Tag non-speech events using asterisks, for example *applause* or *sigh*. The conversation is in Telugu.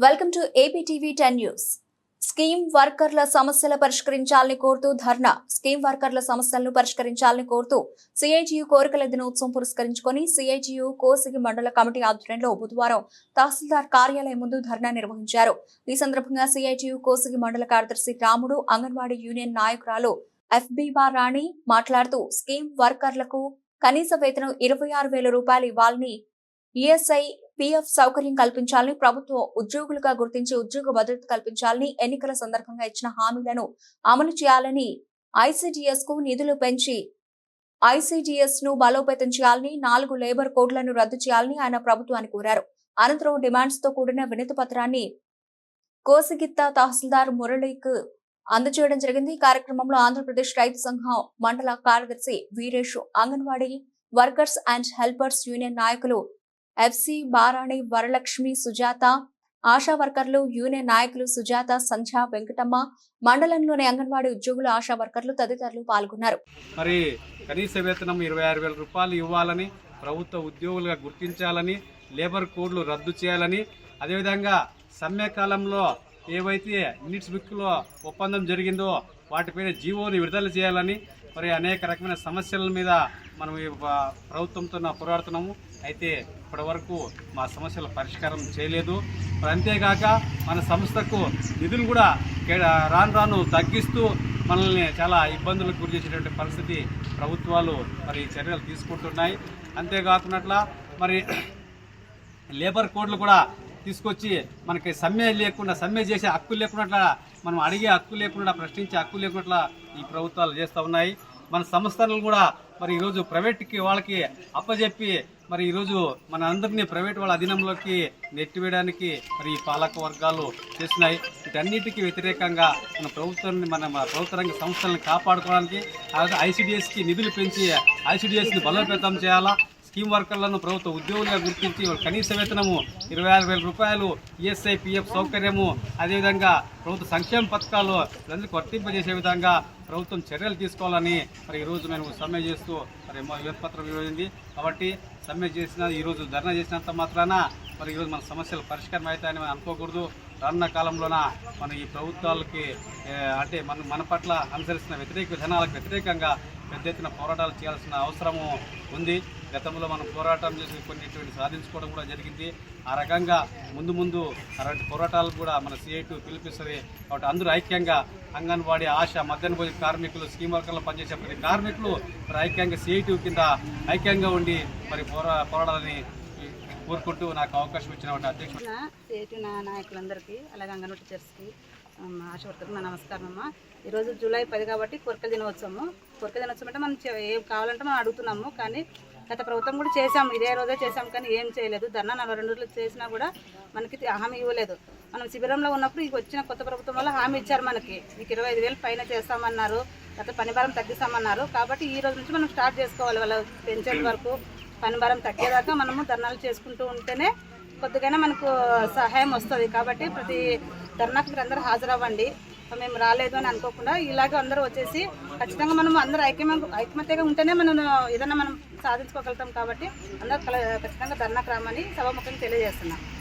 Welcome to AP TV ten news. Scheme వర్కర్ల సమస్యల పరిష్కరించాలని కోరుతూ ధర్నా. స్కీమ్ వర్కర్ల సమస్యలను పరిష్కరించాలని కోరుతూ సిఐటియు కోరికల దినోత్సవం పురస్కరించుకొని సిఐటియు కోసిగి మండల కమిటీ ఆధ్వర్యంలో బుధవారం తహసీల్దార్ కార్యాలయం ముందు ధర్నా నిర్వహించారు. ఈ సందర్భంగా సిఐటియు కోసిగి మండల కార్యదర్శి రాముడు అంగన్వాడీ యూనియన్ నాయకురాలు ఎఫ్బీబా రాణి మాట్లాడుతూ స్కీమ్ వర్కర్లకు కనీస వేతనం ఇరవై ఆరు వేల రూపాయలు ఇవ్వాలని ఈఎస్ఐ పీఎఫ్ సౌకర్యం కల్పించాలని ప్రభుత్వ ఉద్యోగులుగా గుర్తించి ఉద్యోగ భద్రత కల్పించాలని ఎన్నికల సందర్భంగా ఇచ్చిన హామీలను అమలు చేయాలని ఐసీడీఎస్కు నిధులు పెంచి ఐసీడీఎస్ను బలోపేతం చేయాలని నాలుగు లేబర్ కోడ్లను రద్దు చేయాలని ఆయన ప్రభుత్వాన్ని కోరారు. అనంతరం డిమాండ్స్తో కూడిన వినతి పత్రాన్ని కోసిగిత్త తహసీల్దార్ మురళికి అందజేయడం జరిగింది. ఈ కార్యక్రమంలో ఆంధ్రప్రదేశ్ రైతు సంఘం మండల కార్యదర్శి Veeresh anganwadi workers and helpers union నాయకులు ఎఫ్సి బారాణి వరలక్ష్మి సుజాత ఆశా వర్కర్లు యూనియన్ నాయకులు సుజాత సంధ్య వెంకటమ్మ మండలంలోని అంగన్వాడీ ఉద్యోగులు ఆశా వర్కర్లు తదితరులు పాల్గొన్నారు. మరి కనీస వేతనం ఇరవై ఆరు వేల రూపాయలు ఇవ్వాలని ప్రభుత్వ ఉద్యోగులుగా గుర్తించాలని లేబర్ కోడ్లు రద్దు చేయాలని అదేవిధంగా సమ్మె కాలంలో ఏవైతే నీట్స్ బుక్లో ఒప్పందం జరిగిందో వాటిపైన జీవోని విడుదల చేయాలని మరి అనేక రకమైన సమస్యల మీద మనం ఈ ప్రభుత్వంతో పోరాడుతున్నాము. అయితే ఇప్పటివరకు మా సమస్యల పరిష్కారం చేయలేదు. మరి అంతేకాక మన సంస్థకు నిధులు కూడా రాను రాను తగ్గిస్తూ మనల్ని చాలా ఇబ్బందులకు గురి చేసేటువంటి పరిస్థితి ప్రభుత్వాలు మరి చర్యలు తీసుకుంటున్నాయి. అంతేకాకున్నట్ల మరి *clears throat* లేబర్ కోడ్లు కూడా తీసుకొచ్చి మనకి సమ్మె లేకుండా సమ్మె చేసే హక్కు లేకుండా మనం అడిగే హక్కు లేకుండా ప్రశ్నించే హక్కు లేకుండా ఈ ప్రభుత్వాలు చేస్తూ ఉన్నాయి. మన సంస్థలను కూడా మరి ఈరోజు ప్రైవేట్కి వాళ్ళకి అప్పజెప్పి మరి ఈరోజు మన అందరినీ ప్రైవేట్ వాళ్ళ అధీనంలోకి నెట్టివేయడానికి మరి ఈ పాలక వర్గాలు చేస్తున్నాయి. వీటన్నిటికీ వ్యతిరేకంగా మన ప్రభుత్వాన్ని మన ప్రభుత్వ రంగ సంస్థలను కాపాడుకోవడానికి అలాగే ఐసిడిఎస్కి నిధులు పెంచి ఐసిడిఎస్ని బలోపేతం చేయాలా? స్కీమ్ వర్కర్లను ప్రభుత్వ ఉద్యోగులుగా గుర్తించి కనీస వేతనము ఇరవై ఆరు వేల రూపాయలు ఈఎస్ఐ పిఎఫ్ సౌకర్యము అదేవిధంగా ప్రభుత్వ సంక్షేమ పథకాలు అందరికీ వర్తింపజేసే విధంగా ప్రభుత్వం చర్యలు తీసుకోవాలని మరి ఈరోజు మేము సమ్మె చేస్తూ మరి మా వినతిపత్రం కాబట్టి సమ్మె చేసిన ఈరోజు ధర్నా చేసినంత మాత్రాన మరి ఈరోజు మన సమస్యలు పరిష్కారం అవుతాయని మనం అనుకోకూడదు. రానున్న కాలంలోన మన ఈ ప్రభుత్వాలకి అంటే మన మన పట్ల అనుసరిస్తున్న వ్యతిరేక విధానాలకు వ్యతిరేకంగా పెద్ద ఎత్తున పోరాటాలు చేయాల్సిన అవసరము ఉంది. గతంలో మనం పోరాటం చేసి కొన్నిటువంటి సాధించుకోవడం కూడా జరిగింది. ఆ రకంగా ముందు ముందు అలాంటి పోరాటాలు కూడా మన సిఐటు పిలిపిస్తుంది. కాబట్టి అందరూ ఐక్యంగా అంగన్వాడీ ఆశ మధ్యాహ్న భోజన కార్మికులు స్కీమ్ వర్కర్లో పనిచేసే ప్రతి కార్మికులు మరి ఐక్యంగా సిఐటు కింద ఐక్యంగా ఉండి మరి పోరా పోరాడాలని కోరుకుంటూ నాకు అవకాశం ఇచ్చిన అధ్యక్షుడు. సిఐటి నా నాయకులందరికీ అలాగే అంగన్వాడీ టీచర్స్కి ఆశ వర్కర్కి నా నమస్కారం అమ్మ ఈరోజు జూలై పది కాబట్టి కొరకల దినోత్సవము. కొరకల దినోత్సవం అంటే మనం ఏం కావాలంటే మనం అడుగుతున్నాము. కానీ గత ప్రభుత్వం కూడా చేసాం ఇదే రోజే చేసాం కానీ ఏం చేయలేదు. ధర్నా నలభై రెండు రోజులు చేసినా కూడా మనకి హామీ ఇవ్వలేదు. మనం శిబిరంలో ఉన్నప్పుడు ఇక వచ్చిన కొత్త ప్రభుత్వం వల్ల హామీ ఇచ్చారు మనకి. మీకు ఇరవై ఐదు వేలు పైన చేస్తామన్నారు గత పని భారం తగ్గిస్తామన్నారు. కాబట్టి ఈ రోజు నుంచి మనం స్టార్ట్ చేసుకోవాలి వాళ్ళ పెన్షన్ వరకు. పని భారం తగ్గేదాకా మనము ధర్నాలు చేసుకుంటూ ఉంటేనే కొద్దిగానే మనకు సహాయం వస్తుంది. కాబట్టి ప్రతి ధర్నాకు మీరు అందరూ హాజరవ్వండి. మేము రాలేదు అని అనుకోకుండా ఇలాగే అందరూ వచ్చేసి ఖచ్చితంగా మనం అందరూ ఐక్యమ ఐకమత్యగా ఉంటేనే మనం ఏదైనా మనం సాధించుకోగలుగుతాం కాబట్టి అందరూ కల- ఖచ్చితంగా ధర్నాకు రామని సభాముఖంగా తెలియజేస్తున్నాం.